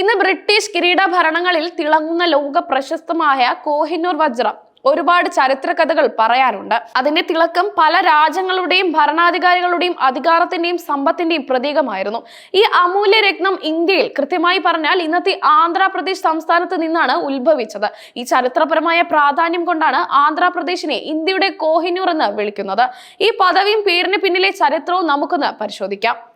ഇന്ന് ബ്രിട്ടീഷ് കിരീടഭരണങ്ങളിൽ തിളങ്ങുന്ന ലോക പ്രശസ്തമായ കോഹിനൂർ വജ്രം ഒരുപാട് ചരിത്ര കഥകൾ പറയാനുണ്ട്. അതിന്റെ തിളക്കം പല രാജ്യങ്ങളുടെയും ഭരണാധികാരികളുടെയും അധികാരത്തിന്റെയും സമ്പത്തിന്റെയും പ്രതീകമായിരുന്നു. ഈ അമൂല്യ രത്നം ഇന്ത്യയിൽ കൃത്യമായി പറഞ്ഞാൽ ഇന്നത്തെ ആന്ധ്രാപ്രദേശ് സംസ്ഥാനത്ത് നിന്നാണ് ഉത്ഭവിച്ചത്. ഈ ചരിത്രപരമായ പ്രാധാന്യം കൊണ്ടാണ് ആന്ധ്രാപ്രദേശിനെ ഇന്ത്യയുടെ കോഹിനൂർ എന്ന് വിളിക്കുന്നത്. ഈ പദവിയും പേരിന് പിന്നിലെ ചരിത്രവും നമുക്കൊന്ന് പരിശോധിക്കാം.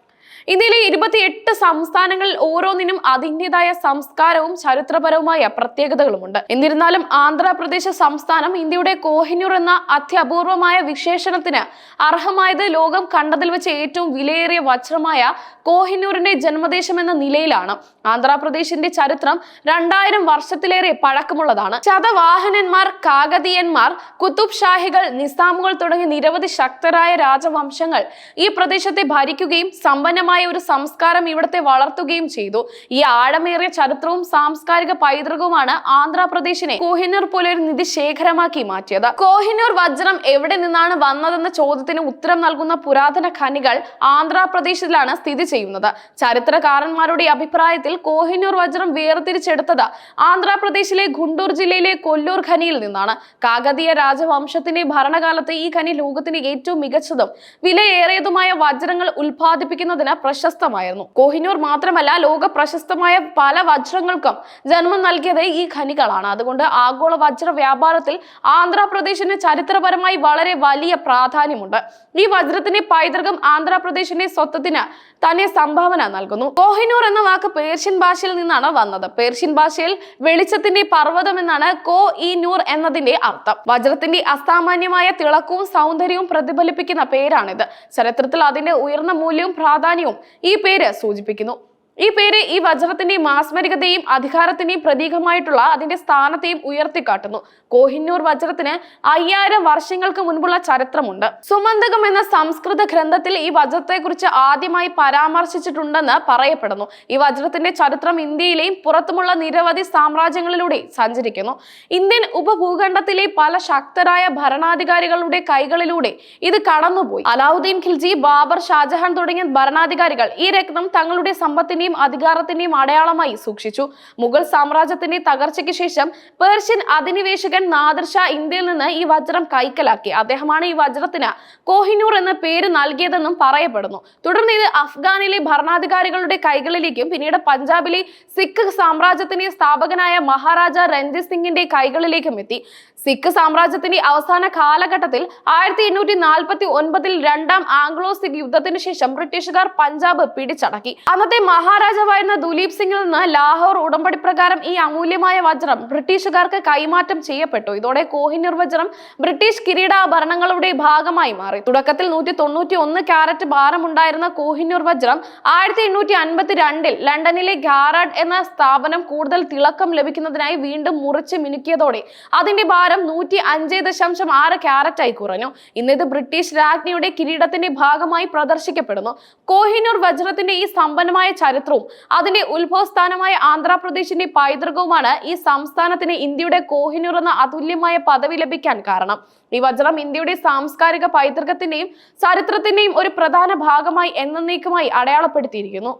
ഇന്ത്യയിലെ ഇരുപത്തിയെട്ട് സംസ്ഥാനങ്ങളിൽ ഓരോന്നിനും അതിന്റെതായ സംസ്കാരവും ചരിത്രപരവുമായ പ്രത്യേകതകളുമുണ്ട്. എന്നിരുന്നാലും ആന്ധ്രാപ്രദേശ് സംസ്ഥാനം ഇന്ത്യയുടെ കോഹിനൂർ എന്ന അത്യപൂർവമായ വിശേഷണത്തിന് അർഹമായത് ലോകം കണ്ടതിൽ വെച്ച് ഏറ്റവും വിലയേറിയ വജ്രമായ കോഹിനൂറിന്റെ ജന്മദേശം എന്ന നിലയിലാണ്. ആന്ധ്രാപ്രദേശിന്റെ ചരിത്രം രണ്ടായിരം വർഷത്തിലേറെ പഴക്കമുള്ളതാണ്. ശതവാഹനന്മാർ കാകതീയന്മാർ കുത്തുബ് ഷാഹികൾ നിസാമുകൾ തുടങ്ങിയ നിരവധി ശക്തരായ രാജവംശങ്ങൾ ഈ പ്രദേശത്തെ ഭരിക്കുകയും സമ്പന്നമായ ഒരു സംസ്കാരം ഇവിടത്തെ വളർത്തുകയും ചെയ്തു. ഈ ആഴമേറിയ ചരിത്രവും സാംസ്കാരിക പൈതൃകവുമാണ് ആന്ധ്രാപ്രദേശിനെ കോഹിനൂർ പോലെ ഒരു നിധി ശേഖരമാക്കി മാറ്റിയത്. കോഹിനൂർ വജ്രം എവിടെ നിന്നാണ് വന്നതെന്ന ചോദ്യത്തിന് ഉത്തരം നൽകുന്ന പുരാതന ഖനികൾ ആന്ധ്രാപ്രദേശിലാണ് സ്ഥിതി ചെയ്യുന്നത്. ചരിത്രകാരന്മാരുടെ അഭിപ്രായത്തിൽ കോഹിനൂർ വജ്രം വേർതിരിച്ചെടുത്തത് ആന്ധ്രാപ്രദേശിലെ ഗുണ്ടൂർ ജില്ലയിലെ കൊല്ലൂർ ഖനിയിൽ നിന്നാണ്. കാകതീയ രാജവംശത്തിന്റെ ഭരണകാലത്ത് ഈ ഖനി ലോകത്തിന് ഏറ്റവും മികച്ചതും വിലയേറിയതുമായ വജ്രങ്ങൾ ഉൽപ്പാദിപ്പിക്കുന്നതിന് പ്രശസ്തമായിരുന്നു. കോഹിനൂർ മാത്രമല്ല ലോക പ്രശസ്തമായ പല വജ്രങ്ങൾക്കും ജന്മം നൽകിയത് ഈ ഖനികളാണ്. അതുകൊണ്ട് ആഗോള വജ്ര വ്യാപാരത്തിൽ ആന്ധ്രാപ്രദേശിന് ചരിത്രപരമായി വളരെ വലിയ പ്രാധാന്യമുണ്ട്. ഈ വജ്രത്തിന്റെ പൈതൃകം ആന്ധ്രാപ്രദേശിന്റെ സ്വത്വത്തിന് തന്നെ സംഭാവന നൽകുന്നു. കോഹിനൂർ എന്ന വാക്ക് പേർഷ്യൻ ഭാഷയിൽ നിന്നാണ് വന്നത്. പേർഷ്യൻ ഭാഷയിൽ വെളിച്ചത്തിന്റെ പർവതം എന്നാണ് കോ ഇ നൂർ എന്നതിന്റെ അർത്ഥം. വജ്രത്തിന്റെ അസാമാന്യമായ തിളക്കവും സൗന്ദര്യവും പ്രതിഫലിപ്പിക്കുന്ന പേരാണിത്. ചരിത്രത്തിൽ അതിന്റെ ഉയർന്ന മൂല്യവും പ്രാധാന്യവും ഈ പേര് സൂചിപ്പിക്കുന്നു. ഈ പേര് ഈ വജ്രത്തിന്റെയും മാസ്മരികതയും അധികാരത്തിന്റെയും പ്രതീകമായിട്ടുള്ള അതിന്റെ സ്ഥാനത്തെയും ഉയർത്തിക്കാട്ടുന്നു. കോഹിന്നൂർ വജ്രത്തിന് അയ്യായിരം വർഷങ്ങൾക്ക് മുൻപുള്ള ചരിത്രമുണ്ട്. സുമന്തകം എന്ന സംസ്കൃത ഗ്രന്ഥത്തിൽ ഈ വജ്രത്തെക്കുറിച്ച് ആദ്യമായി പരാമർശിച്ചിട്ടുണ്ടെന്ന് പറയപ്പെടുന്നു. ഈ വജ്രത്തിന്റെ ചരിത്രം ഇന്ത്യയിലെയും പുറത്തുമുള്ള നിരവധി സാമ്രാജ്യങ്ങളിലൂടെ സഞ്ചരിക്കുന്നു. ഇന്ത്യൻ ഉപഭൂഖണ്ഡത്തിലെ പല ശക്തരായ ഭരണാധികാരികളുടെ കൈകളിലൂടെ ഇത് കടന്നുപോയി. അലാവുദ്ദീൻ ഖിൽജി ബാബർ ഷാജഹാൻ തുടങ്ങിയ ഭരണാധികാരികൾ ഈ രത്നം തങ്ങളുടെ സമ്പത്തിന്റെയും അധികാരത്തിന്റെയും അടയാളമായി സൂക്ഷിച്ചു. മുഗൾ സാമ്രാജ്യത്തിന്റെ തകർച്ചയ്ക്ക് ശേഷം പേർഷ്യൻ അധിനിവേശകൻ നാദർഷ ഷാ ഇന്ത്യയിൽ നിന്ന് ഈ വജ്രം കൈക്കലാക്കി. അദ്ദേഹമാണ് ഈ വജ്രത്തിന് കോഹിനൂർ എന്ന പേര് നൽകിയതെന്നും പറയപ്പെടുന്നു. തുടർന്ന് ഇത് അഫ്ഗാനിലെ ഭരണാധികാരികളുടെ കൈകളിലേക്കും പിന്നീട് പഞ്ചാബിലെ സിഖ് സാമ്രാജ്യത്തിന്റെ സ്ഥാപകനായ മഹാരാജ രഞ്ജിത് സിംഗിന്റെ കൈകളിലേക്കും എത്തി. സിഖ് സാമ്രാജ്യത്തിന്റെ അവസാന കാലഘട്ടത്തിൽ ആയിരത്തി എണ്ണൂറ്റി നാൽപ്പത്തി ഒൻപതിൽ രണ്ടാം ആംഗ്ലോ സിഖ് യുദ്ധത്തിന് ശേഷം ബ്രിട്ടീഷുകാർ പഞ്ചാബ് പിടിച്ചടക്കി. അന്നത്തെ മഹാരാജാവായിരുന്ന ദുലീപ് സിംഗിൽ നിന്ന് ലാഹോർ ഉടമ്പടി പ്രകാരം ഈ അമൂല്യമായ വജ്രം ബ്രിട്ടീഷുകാർക്ക് കൈമാറ്റം ചെയ്യപ്പെട്ടു. ഇതോടെ കോഹിനൂർ വജ്രം ബ്രിട്ടീഷ് കിരീടാഭരണങ്ങളുടെ ഭാഗമായി മാറി. തുടക്കത്തിൽ നൂറ്റി തൊണ്ണൂറ്റി ഒന്ന് ക്യാരറ്റ് ഭാരമുണ്ടായിരുന്ന കോഹിനൂർ വജ്രം ആയിരത്തി എണ്ണൂറ്റി അൻപത്തി രണ്ടിൽ ലണ്ടനിലെ ഗാരാഡ് എന്ന സ്ഥാപനം കൂടുതൽ തിളക്കം ലഭിക്കുന്നതിനായി വീണ്ടും മുറിച്ച് മിനുക്കിയതോടെ അതിന്റെ ഭാരം നൂറ്റി അഞ്ച് ദശാംശം ആറ് ക്യാരറ്റായി കുറഞ്ഞു. ഇന്നിത് ബ്രിട്ടീഷ് രാജ്ഞിയുടെ കിരീടത്തിന്റെ ഭാഗമായി പ്രദർശിക്കപ്പെടുന്നു. കോഹിനൂർ വജ്രത്തിന്റെ ഈ സമ്പന്നമായ ചരിത്രവും അതിന്റെ ഉത്ഭവസ്ഥാനമായ ആന്ധ്രാപ്രദേശിന്റെ പൈതൃകവുമാണ് ഈ സംസ്ഥാനത്തിന് ഇന്ത്യയുടെ കോഹിനൂർ എന്ന അതുല്യമായ പദവി ലഭിക്കാൻ കാരണം. ഈ വജ്രം ഇന്ത്യയുടെ സാംസ്കാരിക പൈതൃകത്തിന്റെയും ചരിത്രത്തിന്റെയും ഒരു പ്രധാന ഭാഗമായി എന്നേക്കുമായി അടയാളപ്പെടുത്തിയിരിക്കുന്നു.